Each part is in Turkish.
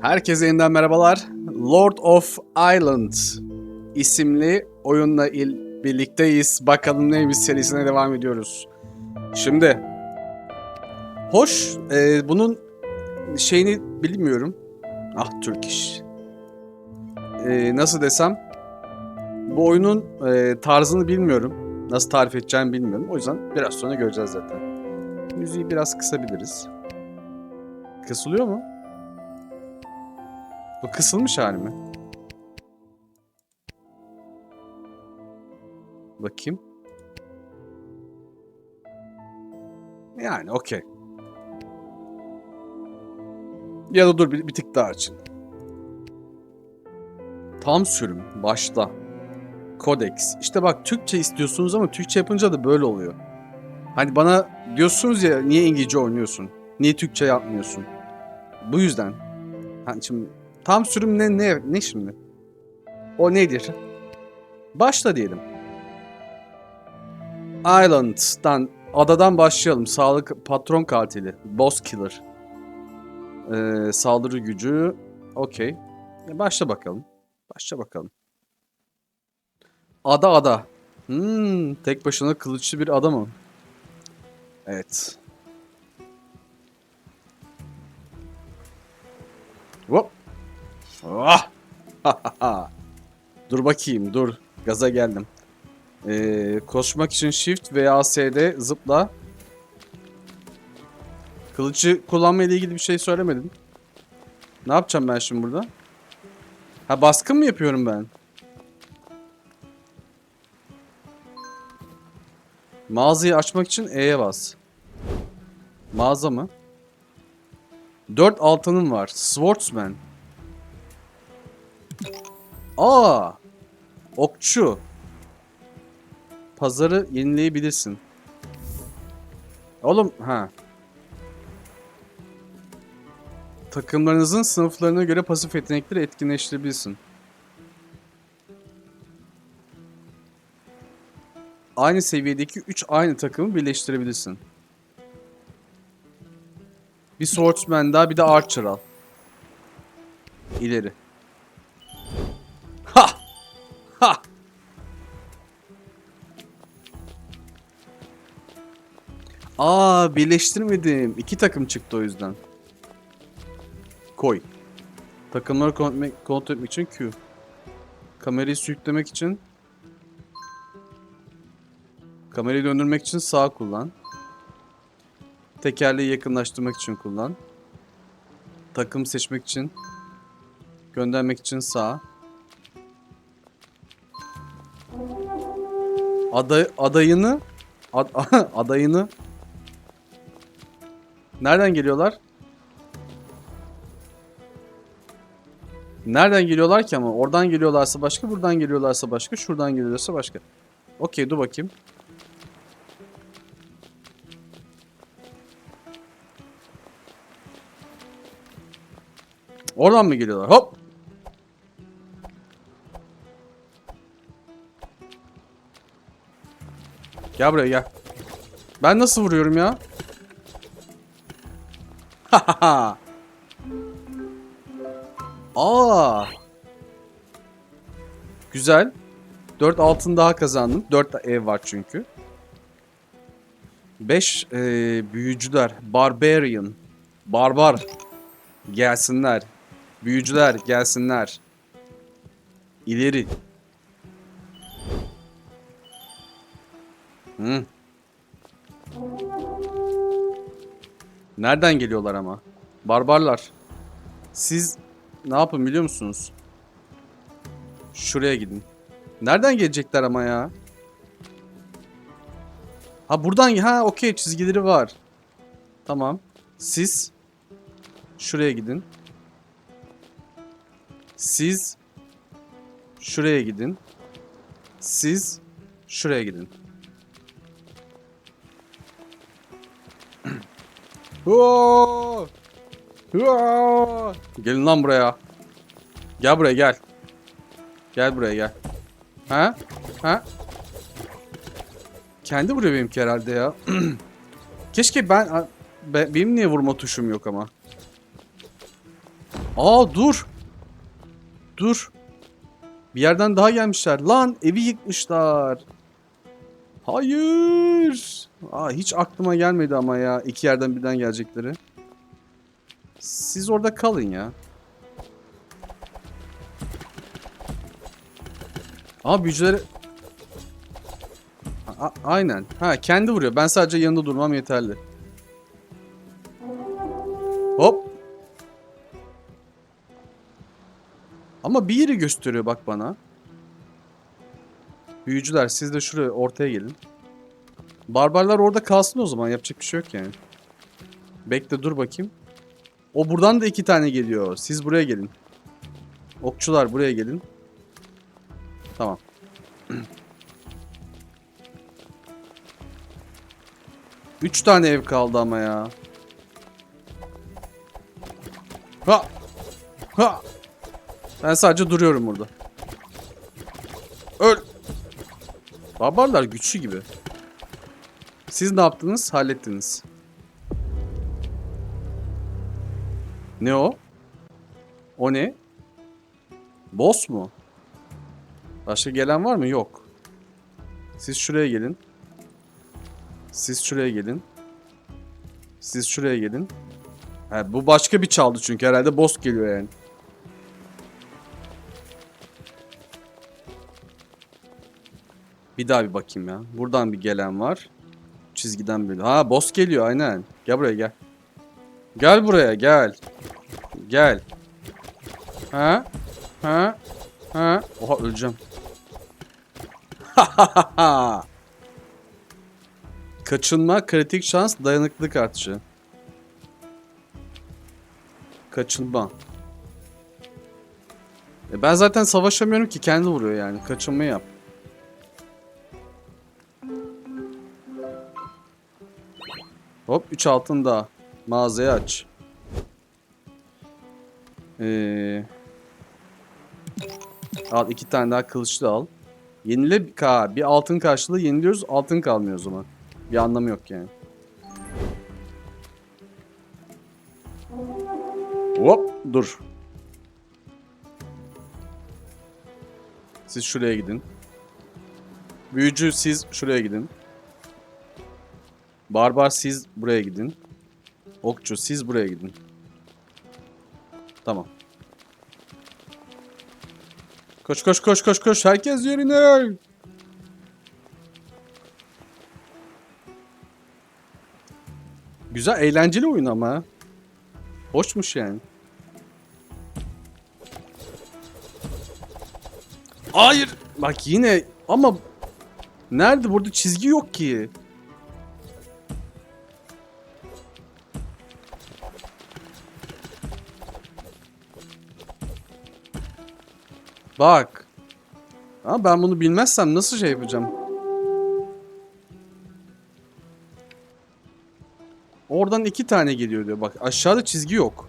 Herkese yeniden merhabalar. Lord of Island isimli oyunla il birlikteyiz. Bakalım neymiş serisine devam ediyoruz. Şimdi hoş e, bunun şeyini bilmiyorum. Ah Türk iş. E, nasıl desem bu oyunun e, tarzını bilmiyorum. Nasıl tarif edeceğimi bilmiyorum. O yüzden biraz sonra göreceğiz zaten. Müziği biraz kısabiliriz. Kısılıyor mu? Bu kısılmış hali mi? Bakayım. Yani okey. Ya da dur bir, bir tık daha açın. Tam sürüm. Başla. Codex. İşte bak Türkçe istiyorsunuz ama Türkçe yapınca da böyle oluyor. Hani bana diyorsunuz ya niye İngilizce oynuyorsun? Niye Türkçe yapmıyorsun? Bu yüzden. Hani şimdi tam sürüm ne ne ne şimdi? O nedir? Başla diyelim. Island'dan adadan başlayalım. Sağlık patron katili. Boss killer. Ee, saldırı gücü. Okey. Başla bakalım. Başla bakalım. Ada ada. Hmm, tek başına kılıçlı bir ada mı? Evet. Hop. Ah! dur bakayım dur. Gaza geldim. Ee, koşmak için shift veya S'de zıpla. Kılıcı kullanma ile ilgili bir şey söylemedin. Ne yapacağım ben şimdi burada? Ha baskın mı yapıyorum ben? Mağazayı açmak için E'ye bas. Mağaza mı? 4 altınım var. Swordsman. Aa! Okçu. Pazarı yenileyebilirsin. Oğlum ha. Takımlarınızın sınıflarına göre pasif yetenekleri etkinleştirebilirsin. Aynı seviyedeki 3 aynı takımı birleştirebilirsin. Bir swordsman daha bir de archer al. İleri. Aa birleştirmedim. İki takım çıktı o yüzden. Koy. Takımları kontrol etmek, için Q. Kamerayı sürüklemek için Kamerayı döndürmek için sağ kullan. Tekerleği yakınlaştırmak için kullan. Takım seçmek için. Göndermek için sağ. Aday, adayını ad, adayını Nereden geliyorlar? Nereden geliyorlar ki ama? Oradan geliyorlarsa başka, buradan geliyorlarsa başka, şuradan geliyorlarsa başka. Okey dur bakayım. Oradan mı geliyorlar? Hop. Gel buraya gel. Ben nasıl vuruyorum ya? Aa. Güzel. 4 altın daha kazandım. 4 ev var çünkü. 5 büyücüler. Barbarian. Barbar. Gelsinler. Büyücüler gelsinler. İleri. Hı. Nereden geliyorlar ama? Barbarlar. Siz ne yapın biliyor musunuz? Şuraya gidin. Nereden gelecekler ama ya? Ha buradan ha okey çizgileri var. Tamam. Siz şuraya gidin. Siz şuraya gidin. Siz şuraya gidin. Gelin lan buraya. Gel buraya gel. Gel buraya gel. Ha? Ha? Kendi vuruyor benimki herhalde ya. Keşke ben... be- Benim niye vurma tuşum yok ama? Aa dur. Dur. Bir yerden daha gelmişler. Lan evi yıkmışlar. Hayır. Aa, hiç aklıma gelmedi ama ya iki yerden birden gelecekleri. Siz orada kalın ya. Aa büyücüleri... A- aynen. Ha kendi vuruyor. Ben sadece yanında durmam yeterli. Hop. Ama bir yeri gösteriyor bak bana. Büyücüler siz de şuraya ortaya gelin. Barbarlar orada kalsın o zaman. Yapacak bir şey yok yani. Bekle dur bakayım. O buradan da iki tane geliyor. Siz buraya gelin. Okçular buraya gelin. Tamam. Üç tane ev kaldı ama ya. Ha! Ha! Ben sadece duruyorum burada. Öl! Barbarlar güçlü gibi. Siz ne yaptınız? Hallettiniz. Ne o? O ne? Boss mu? Başka gelen var mı? Yok. Siz şuraya gelin. Siz şuraya gelin. Siz şuraya gelin. Ha, bu başka bir çaldı çünkü herhalde boss geliyor yani. Bir daha bir bakayım ya. Buradan bir gelen var. Çizgiden böyle. Ha boss geliyor aynen. Gel buraya gel. Gel buraya gel. Gel. Ha? Ha? Ha? Oha öleceğim. Kaçınma, kritik şans, dayanıklılık artışı. Kaçınma. E ben zaten savaşamıyorum ki kendi vuruyor yani. Kaçınma yap. Hop 3 altın daha. Mağazayı aç. Ee, al iki tane daha kılıçlı al. Yenile ka bir altın karşılığı yeniliyoruz. Altın kalmıyor o zaman. Bir anlamı yok yani. Hop dur. Siz şuraya gidin. Büyücü siz şuraya gidin. Barbar siz buraya gidin. Okçu siz buraya gidin. Tamam. Koş koş koş koş koş herkes yerine. Güzel eğlenceli oyun ama. Hoşmuş yani. Hayır. Bak yine ama nerede burada çizgi yok ki. Bak. Ama ben bunu bilmezsem nasıl şey yapacağım? Oradan iki tane geliyor diyor. Bak aşağıda çizgi yok.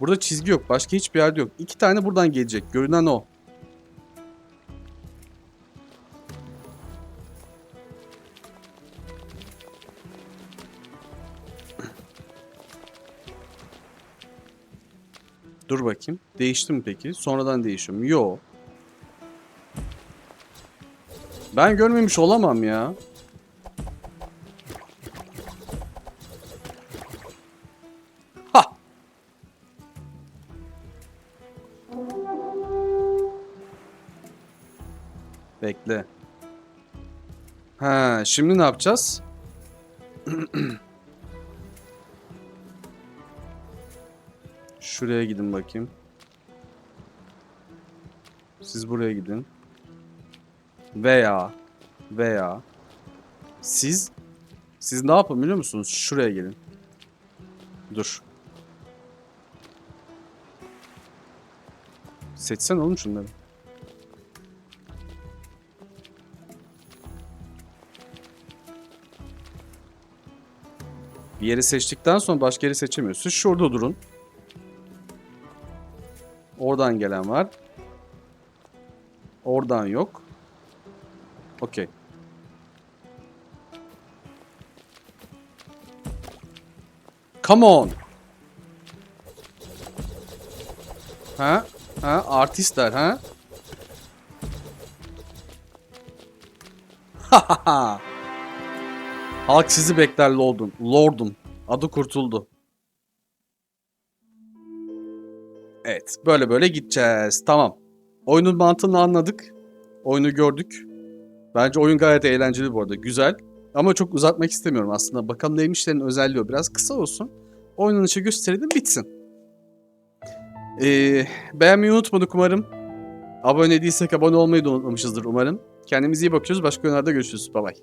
Burada çizgi yok. Başka hiçbir yerde yok. İki tane buradan gelecek. Görünen o. Dur bakayım. Değişti mi peki? Sonradan değişiyor? Yo. Ben görmemiş olamam ya. Ha. Bekle. Ha, şimdi ne yapacağız? Şuraya gidin bakayım. Siz buraya gidin. Veya veya siz siz ne yapın biliyor musunuz? Şuraya gelin. Dur. Seçsen oğlum şunları. Bir yeri seçtikten sonra başka yeri seçemiyorsun. Şurada durun. Oradan gelen var. Oradan yok. Okey. Come on. Ha? Ha? Artistler ha? Halk sizi bekler lordum. Lordum. Adı kurtuldu. Evet. Böyle böyle gideceğiz. Tamam. Oyunun mantığını anladık. Oyunu gördük. Bence oyun gayet eğlenceli bu arada. Güzel. Ama çok uzatmak istemiyorum aslında. Bakalım neymişlerin özelliği o. Biraz kısa olsun. Oynanışı gösterelim bitsin. Ee, beğenmeyi unutmadık umarım. Abone değilsek abone olmayı da unutmamışızdır umarım. Kendimize iyi bakıyoruz. Başka oyunlarda görüşürüz. Bay bay.